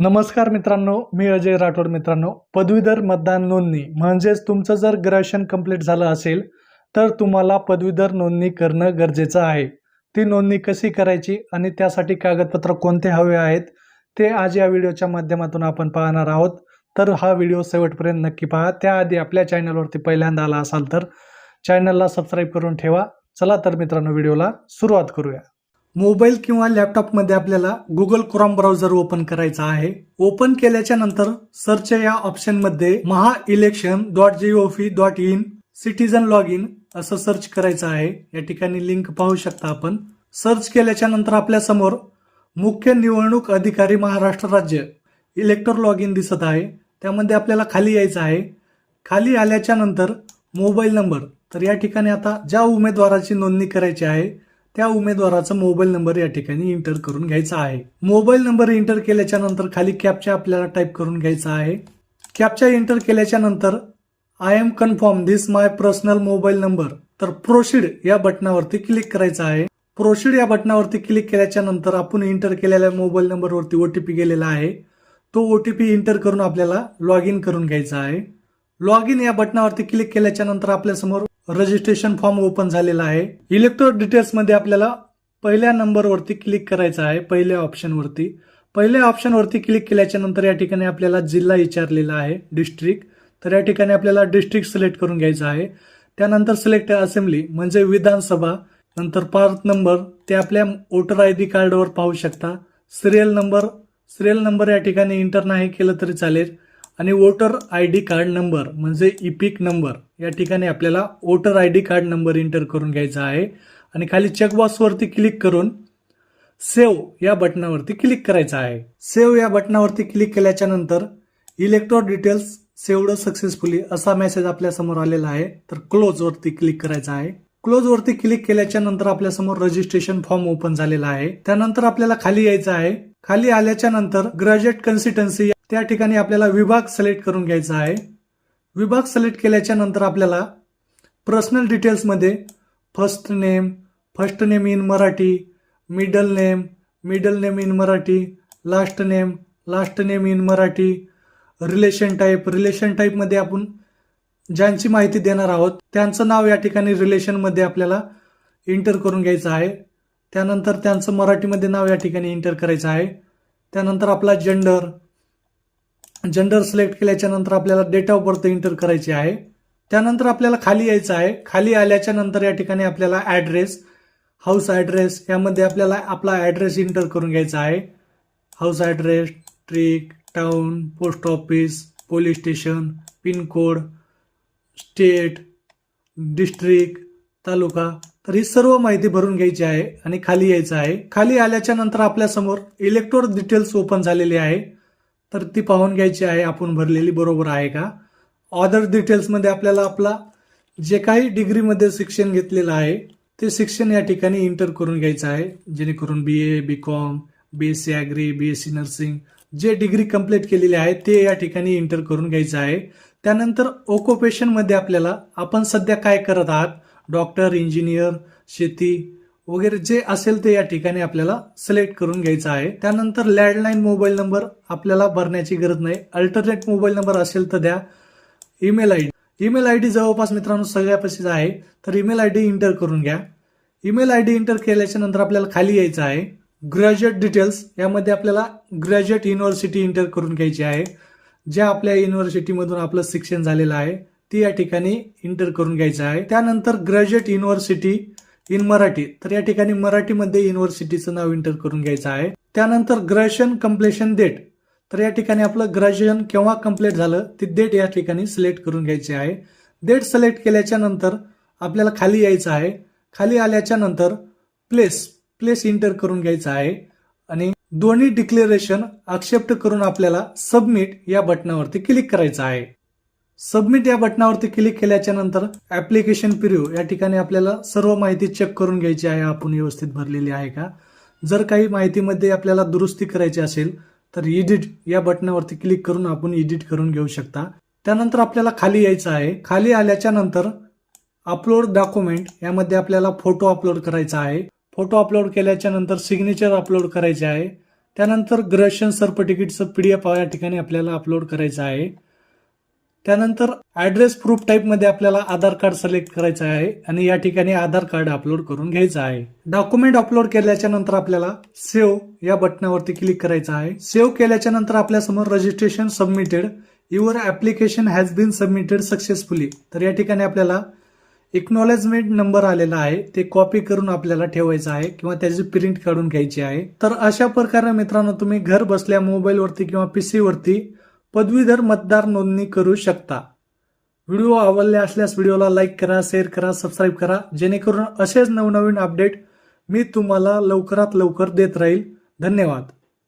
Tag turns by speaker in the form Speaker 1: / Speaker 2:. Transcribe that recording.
Speaker 1: नमस्कार मित्रांनो मी अजय राठोड मित्रांनो. पदवीधर मतदान नोंदणी. म्हणजेच तुमचं जर ग्रॅज्युएशन कंप्लीट झालं असेल तर तुम्हाला पदवीधर नोंदणी करणं गरजेचं आहे. ती नोंदणी कशी करायची आणि त्यासाठी कागदपत्र कोणते हवे आहेत ते आज या व्हिडिओच्या माध्यमातून आपण पाहणार आहोत. तर हा व्हिडिओ शेवटपर्यंत नक्की पहा. त्याआधी आपल्या चॅनलवरती पहिल्यांदा आला असाल तर चॅनलला सबस्क्राईब करून ठेवा. चला तर मित्रांनो व्हिडिओला सुरुवात करूया. मोबाईल किंवा लॅपटॉपमध्ये आपल्याला गुगल क्रोम ब्राउझर ओपन करायचा आहे. ओपन केल्याच्यानंतर सर्च या ऑप्शनमध्ये Maha election dot G O V dot in citizen log in असं सर्च करायचं आहे. या ठिकाणी लिंक पाहू शकता आपण. सर्च केल्याच्यानंतर आपल्यासमोर मुख्य निवडणूक अधिकारी महाराष्ट्र राज्य इलेक्टर लॉग इन दिसत आहे. त्यामध्ये आपल्याला खाली यायचं आहे. खाली आल्याच्यानंतर मोबाईल नंबर तर या ठिकाणी आता ज्या उमेदवाराची नोंदणी करायची आहे त्या उमेदवाराचा मोबाईल नंबर या ठिकाणी इंटर करून घ्यायचा आहे. मोबाईल नंबर इंटर केल्याच्यानंतर खाली कॅपच्या आपल्याला टाईप करून घ्यायचा आहे. कॅपच्या इंटर केल्याच्यानंतर I M confirm this my personal mobile number तर प्रोसीड या बटनावरती क्लिक करायचं आहे. प्रोसीड या बटनावरती क्लिक केल्याच्यानंतर आपण इंटर केलेल्या मोबाईल नंबरवरती ओटीपी गेलेला आहे. तो ओटीपी इंटर करून आपल्याला लॉग इन करून घ्यायचा आहे. लॉग इन या बटनावरती क्लिक केल्याच्यानंतर आपल्यासमोर रजिस्ट्रेशन फॉर्म ओपन झालेला आहे. इलेक्ट्रॉनिक डिटेल्समध्ये आपल्याला पहिल्या नंबरवरती क्लिक करायचं आहे पहिल्या ऑप्शनवरती पहिल्या ऑप्शनवरती क्लिक केल्याच्यानंतर या ठिकाणी आपल्याला जिल्हा विचारलेला आहे डिस्ट्रिक्ट तर या ठिकाणी आपल्याला डिस्ट्रिक्ट सिलेक्ट करून घ्यायचं आहे. त्यानंतर सिलेक्ट असेंब्ली म्हणजे विधानसभा. नंतर पार्ट नंबर ते आपल्या वोटर आय डी कार्डवर पाहू शकता. सिरियल नंबर सिरियल नंबर या ठिकाणी इंटर नाही केलं तरी चालेल. आणि voter I D card number म्हणजे इपिक नंबर या ठिकाणी आपल्याला voter I D card number enter करून घ्यायचा आहे. आणि खाली चेकबॉक्सवरती क्लिक करून सेव्ह या बटनावरती क्लिक करायचं आहे. सेव्ह या बटनावरती क्लिक केल्याच्यानंतर इलेक्ट्रॉन डिटेल्स सेवड सक्सेसफुली असा मेसेज आपल्यासमोर आलेला आहे. तर क्लोज वरती क्लिक करायचा आहे. क्लोज वरती क्लिक केल्याच्यानंतर आपल्यासमोर रजिस्ट्रेशन फॉर्म ओपन झालेला आहे. त्यानंतर आपल्याला खाली यायचं आहे. खाली आल्याच्यानंतर ग्रॅज्युएट कन्सिस्टन्सी त्या ठिकाणी आपल्याला विभाग सिलेक्ट करून घ्यायचा आहे. विभाग सिलेक्ट केल्याच्यानंतर आपल्याला पर्सनल डिटेल्समध्ये first name first name in Marathi middle name middle name in Marathi last name last name in Marathi relation type relation टाईपमध्ये आपण ज्यांची माहिती देणार आहोत त्यांचं नाव या ठिकाणी रिलेशनमध्ये आपल्याला इंटर करून घ्यायचं आहे. त्यानंतर त्यांचं मराठीमध्ये नाव या ठिकाणी इंटर करायचं आहे. त्यानंतर आपला जेंडर जेंडर सिलेक्ट केल्याच्यानंतर आपल्याला डेट ऑफ बर्थ इंटर करायची आहे. त्यानंतर आपल्याला खाली यायचं आहे. खाली आल्याच्यानंतर या ठिकाणी आपल्याला ॲड्रेस हाऊस ॲड्रेस यामध्ये आपल्याला आपला ॲड्रेस इंटर करून घ्यायचा आहे. House address trick town post office police station pincode state district taluka. तर ही सर्व माहिती भरून घ्यायची आहे आणि खाली यायचं आहे. खाली आल्याच्यानंतर आपल्यासमोर इलेक्ट्रॉनिक डिटेल्स ओपन झालेले आहे. तर ती पाहून घ्यायची आहे आपण भरलेली बरोबर आहे का? ऑदर डिटेल्समध्ये आपल्याला आपला जे काही डिग्रीमध्ये शिक्षण घेतलेलं आहे ते शिक्षण या ठिकाणी इंटर करून घ्यायचं आहे. जेणेकरून B A B com B S C agri B S C nursing जे डिग्री कंप्लीट केलेले आहे ते या ठिकाणी इंटर करून घ्यायचं आहे. त्यानंतर ओकोपेशनमध्ये आपल्याला आपण सध्या काय करत आहात? डॉक्टर इंजिनियर शेती वगैरे जे असेल ते या ठिकाणी आपल्याला सिलेक्ट करून घ्यायचं आहे. त्यानंतर लँडलाईन मोबाईल नंबर आपल्याला भरण्याची गरज नाही. अल्टरनेट मोबाईल नंबर असेल तर द्या. Email I D email I D जवळपास मित्रांनो सगळ्यापाशीच आहे. तर ईमेल आय डी इंटर करून घ्या. ईमेल आय डी इंटर केल्याच्यानंतर आपल्याला खाली यायचं आहे. ग्रॅज्युएट डिटेल्स यामध्ये आपल्याला ग्रॅज्युएट युनिव्हर्सिटी इंटर करून घ्यायची आहे. ज्या आपल्या युनिव्हर्सिटीमधून आपलं शिक्षण झालेलं आहे ती या ठिकाणी इंटर करून घ्यायचं आहे. त्यानंतर ग्रॅज्युएट युनिव्हर्सिटी इन मराठी. तर या ठिकाणी मराठीमध्ये युनिव्हर्सिटीचं नाव इंटर करून घ्यायचं आहे. त्यानंतर ग्रॅज्युएशन कम्प्लेशन डेट तर या ठिकाणी आपलं ग्रॅज्युएशन केव्हा कंप्लीट झालं ती डेट या ठिकाणी सिलेक्ट करून घ्यायची आहे. डेट सिलेक्ट केल्याच्यानंतर आपल्याला खाली यायचं आहे. खाली आल्याच्यानंतर प्लेस प्लेस इंटर करून घ्यायचं आहे. आणि दोन्ही डिक्लेरेशन एक्सेप्ट करून आपल्याला सबमिट या बटनावरती क्लिक करायचं आहे. सबमिट या बटनावरती क्लिक केल्याच्यानंतर ऍप्लिकेशन पिरियड या ठिकाणी आपल्याला सर्व माहिती चेक करून घ्यायची आहे. आपण व्यवस्थित भरलेली आहे का? जर काही माहितीमध्ये आपल्याला दुरुस्ती करायची असेल तर एडिट या बटनावरती क्लिक करून आपण एडिट करून घेऊ शकता. त्यानंतर आपल्याला खाली यायचं आहे. खाली आल्याच्यानंतर अपलोड डॉक्युमेंट यामध्ये आपल्याला फोटो अपलोड करायचा आहे. फोटो अपलोड केल्याच्यानंतर सिग्नेचर अपलोड करायचे आहे. त्यानंतर ग्रॅज्युएशन सर्टिफिकेटचं पी डी एफ या ठिकाणी आपल्याला अपलोड करायचं आहे. त्यानंतर ॲड्रेस प्रूफ टाईपमध्ये आपल्याला आधार कार्ड सिलेक्ट करायचं आहे आणि या ठिकाणी आधार कार्ड अपलोड करून घ्यायचं आहे. डॉक्युमेंट अपलोड केल्याच्यानंतर आपल्याला सेव्ह या बटनावरती क्लिक करायचं आहे. सेव्ह केल्याच्यानंतर आपल्यासमोर registration submitted your application has been submitted successfully तर या ठिकाणी आपल्याला एक्नॉलेजमेंट नंबर आलेला आहे. ते कॉपी करून आपल्याला ठेवायचं आहे किंवा त्याची प्रिंट काढून घ्यायची आहे. तर अशा प्रकारे मित्रांनो तुम्ही घर बसल्या मोबाईलवरती किंवा पी वरती पदवीधर मतदार नोंदणी करू शकता. व्हिडिओ आवडले असल्यास व्हिडिओला लाईक करा शेअर करा सबस्क्राईब करा. जेणेकरून असेच नवनवीन अपडेट मी तुम्हाला लवकरात लवकर देत राहील. धन्यवाद.